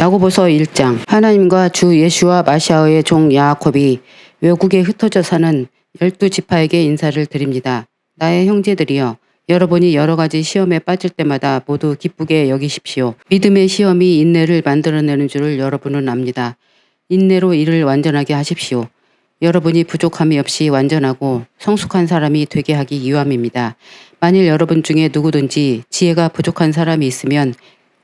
야고보서 1장 하나님과 주 예수와 마시아의 종 야곱이 외국에 흩어져 사는 열두 지파에게 인사를 드립니다. 나의 형제들이여 여러분이 여러 가지 시험에 빠질 때마다 모두 기쁘게 여기십시오. 믿음의 시험이 인내를 만들어내는 줄을 여러분은 압니다. 인내로 이를 완전하게 하십시오. 여러분이 부족함이 없이 완전하고 성숙한 사람이 되게 하기 위함입니다. 만일 여러분 중에 누구든지 지혜가 부족한 사람이 있으면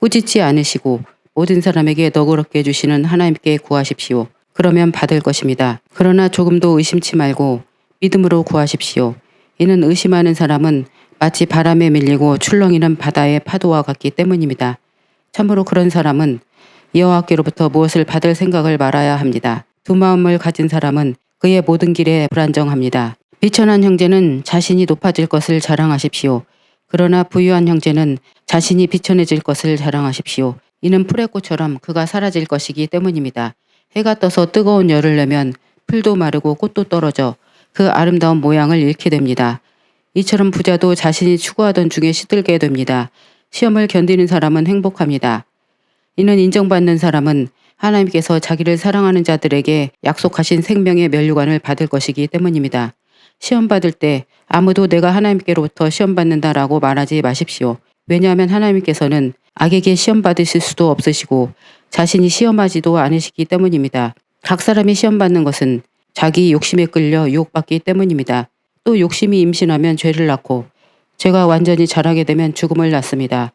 꾸짖지 않으시고 모든 사람에게 너그럽게 해주시는 하나님께 구하십시오. 그러면 받을 것입니다. 그러나 조금도 의심치 말고 믿음으로 구하십시오. 이는 의심하는 사람은 마치 바람에 밀리고 출렁이는 바다의 파도와 같기 때문입니다. 참으로 그런 사람은 여호와께로부터 무엇을 받을 생각을 말아야 합니다. 두 마음을 가진 사람은 그의 모든 길에 불안정합니다. 비천한 형제는 자신이 높아질 것을 자랑하십시오. 그러나 부유한 형제는 자신이 비천해질 것을 자랑하십시오. 이는 풀의 꽃처럼 그가 사라질 것이기 때문입니다. 해가 떠서 뜨거운 열을 내면 풀도 마르고 꽃도 떨어져 그 아름다운 모양을 잃게 됩니다. 이처럼 부자도 자신이 추구하던 중에 시들게 됩니다. 시험을 견디는 사람은 행복합니다. 이는 인정받는 사람은 하나님께서 자기를 사랑하는 자들에게 약속하신 생명의 면류관을 받을 것이기 때문입니다. 시험 받을 때 아무도 내가 하나님께로부터 시험 받는다라고 말하지 마십시오. 왜냐하면 하나님께서는 악에게 시험 받으실 수도 없으시고 자신이 시험하지도 않으시기 때문입니다. 각 사람이 시험 받는 것은 자기 욕심에 끌려 유혹받기 때문입니다. 또 욕심이 임신하면 죄를 낳고 죄가 완전히 자라게 되면 죽음을 낳습니다.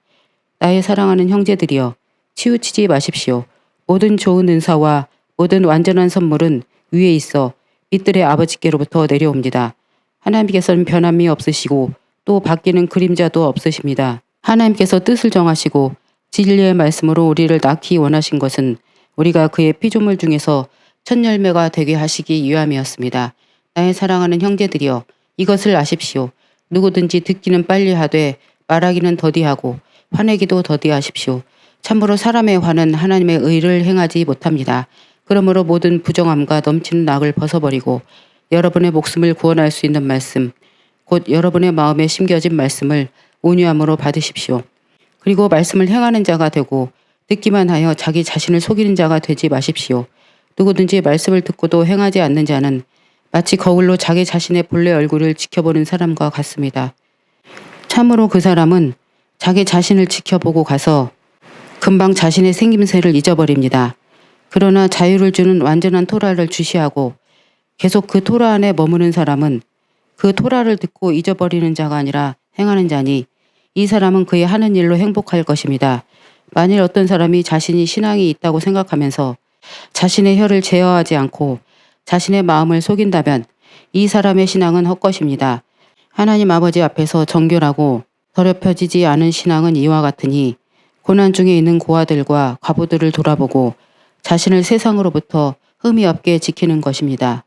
나의 사랑하는 형제들이여 치우치지 마십시오. 모든 좋은 은사와 모든 완전한 선물은 위에 있어 빛들의 아버지께로부터 내려옵니다. 하나님께서는 변함이 없으시고 또 바뀌는 그림자도 없으십니다. 하나님께서 뜻을 정하시고 진리의 말씀으로 우리를 낳기 원하신 것은 우리가 그의 피조물 중에서 첫 열매가 되게 하시기 위함이었습니다. 나의 사랑하는 형제들이여 이것을 아십시오. 누구든지 듣기는 빨리 하되 말하기는 더디하고 화내기도 더디하십시오. 참으로 사람의 화는 하나님의 의를 행하지 못합니다. 그러므로 모든 부정함과 넘치는 악을 벗어버리고 여러분의 목숨을 구원할 수 있는 말씀, 곧 여러분의 마음에 심겨진 말씀을 온유함으로 받으십시오. 그리고 말씀을 행하는 자가 되고 듣기만 하여 자기 자신을 속이는 자가 되지 마십시오. 누구든지 말씀을 듣고도 행하지 않는 자는 마치 거울로 자기 자신의 본래 얼굴을 지켜보는 사람과 같습니다. 참으로 그 사람은 자기 자신을 지켜보고 가서 금방 자신의 생김새를 잊어버립니다. 그러나 자유를 주는 완전한 토라를 주시하고 계속 그 토라 안에 머무는 사람은 그 토라를 듣고 잊어버리는 자가 아니라 행하는 자니 이 사람은 그의 하는 일로 행복할 것입니다. 만일 어떤 사람이 자신이 신앙이 있다고 생각하면서 자신의 혀를 제어하지 않고 자신의 마음을 속인다면 이 사람의 신앙은 헛것입니다. 하나님 아버지 앞에서 정결하고 더럽혀지지 않은 신앙은 이와 같으니 고난 중에 있는 고아들과 과부들을 돌아보고 자신을 세상으로부터 흠이 없게 지키는 것입니다.